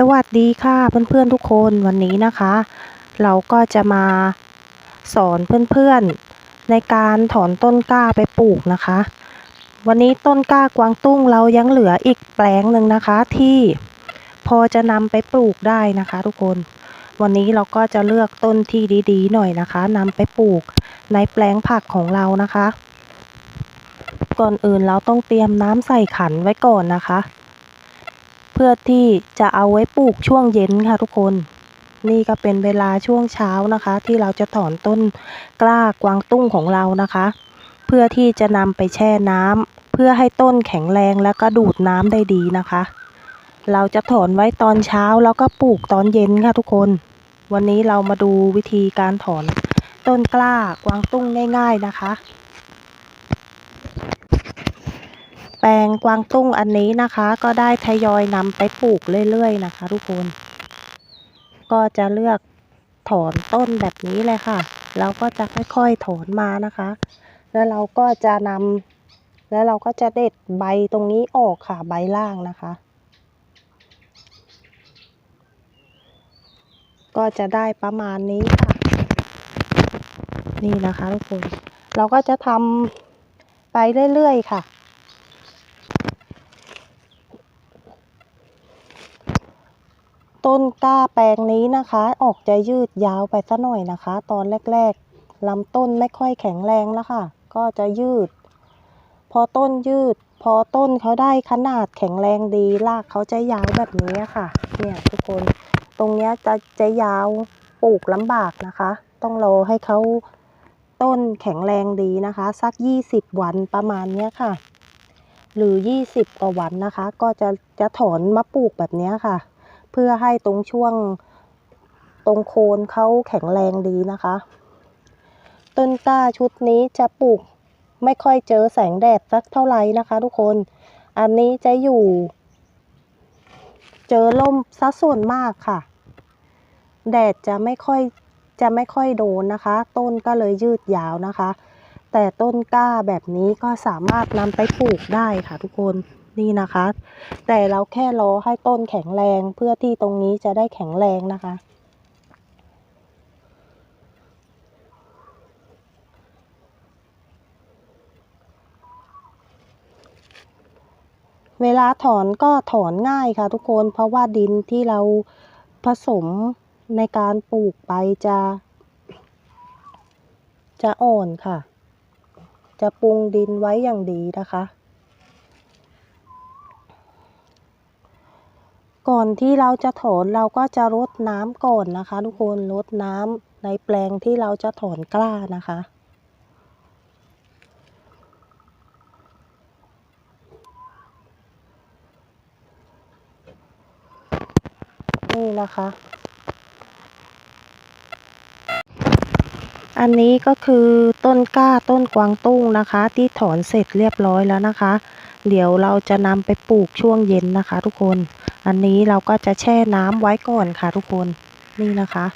สวัสดีค่ะเพื่อนๆทุกคนวันนี้นะคะ เราก็จะมาสอนเพื่อนๆในการถอนต้นกล้าไปปลูกนะคะ วันนี้ต้นกล้ากวางตุ้งเรายังเหลืออีกแปลงหนึ่งนะคะ ที่พอจะนำไปปลูกได้นะคะ ทุกคน วันนี้เราก็จะเลือกต้นที่ดีๆ หน่อยนะคะนำไปปลูกในแปลงผักของเรานะคะ ก่อนอื่นเราต้องเตรียมน้ำใส่ขันไว้ก่อนนะคะ เพื่อที่จะเอาไว้ปลูกช่วงเย็นค่ะทุกคน นี่ก็เป็นเวลาช่วงเช้านะคะ ที่เราจะถอนต้นกล้ากวางตุ้งของเรานะคะ เพื่อที่จะนำไปแช่น้ำเพื่อให้ต้นแข็งแรงและก็ดูดน้ำได้ดีนะคะ เราจะถอนไว้ตอนเช้าแล้วก็ปลูกตอนเย็นค่ะทุกคน วันนี้เรามาดูวิธีการถอนต้นกล้ากวางตุ้งง่าย ๆนะคะ แปลงกวางตุ้งอันนี้นะคะ ก็ได้ทยอยนำไปปลูกเรื่อยๆนะคะ ทุกคน ก็จะเลือกถอนต้นแบบนี้เลยค่ะเราก็จะค่อยๆถอนมานะคะ แล้วเราก็จะนำแล้วเราก็จะเด็ดใบตรงนี้ออกค่ะใบล่างนะคะ ก็จะได้ประมาณนี้ค่ะ นี่นะคะทุกคน เราก็จะทำไปเรื่อยๆค่ะ ต้นกล้าแปลงนี้นะคะ ออกจะยืดยาวไปสัหน่อยนะคะ ตอนแรกๆลำต้นไม่ค่อยแข็งแรงแล้วค่ะ ก็จะยืด พอต้นยืด พอต้นเขาได้ขนาดแข็งแรงดีรากเขาจะยาวแบบนี้ค่ะ เนี่ยทุกคน ตรงนี้จะจะยาวปลูกลำบากนะคะ ต้องรอให้เขาต้นแข็งแรงดีนะคะ สัก 20 วันประมาณนี้ค่ะ หรือ 20 กว่าวันนะคะ ก็จะจะถอนมาปลูกแบบนี้ค่ะ เพื่อให้ตรงช่วงตรงโคนเขาแข็งแรงดีนะคะ ต้นกล้าชุดนี้จะปลูกไม่ค่อยเจอแสงแดดสักเท่าไหร่นะคะ ทุกคน อันนี้จะอยู่ เจอล่มซะส่วนมากค่ะ แดดจะไม่ค่อยจะไม่ค่อยโดนนะคะ ต้นก็เลยยืดยาวนะคะ แต่ต้นกล้าแบบนี้ก็สามารถนำไปปลูกได้ค่ะทุกคน นี่นะคะ แต่เราแค่รอให้ต้นแข็งแรงเพื่อที่ตรงนี้จะได้แข็งแรงนะคะ เวลาถอนก็ถอนง่ายค่ะทุกคนเพราะว่าดินที่เราผสมในการปลูกไปจะ จะอ่อนค่ะ จะปรุงดินไว้อย่างดีนะคะ ก่อนที่เราจะถอนเราก็จะรดน้ำก่อนนะคะ ทุกคนรดน้ำในแปลงที่เราจะถอนกล้านะคะนี่นะคะ อันนี้ก็คือต้นกล้าต้นกวางตุ้งนะคะ ที่ถอนเสร็จเรียบร้อยแล้วนะคะ เดี๋ยวเราจะนำไปปลูกช่วงเย็นนะคะ ทุกคน อันนี้เราก็จะแช่น้ำไว้ก่อนค่ะทุกคนนี่นะคะ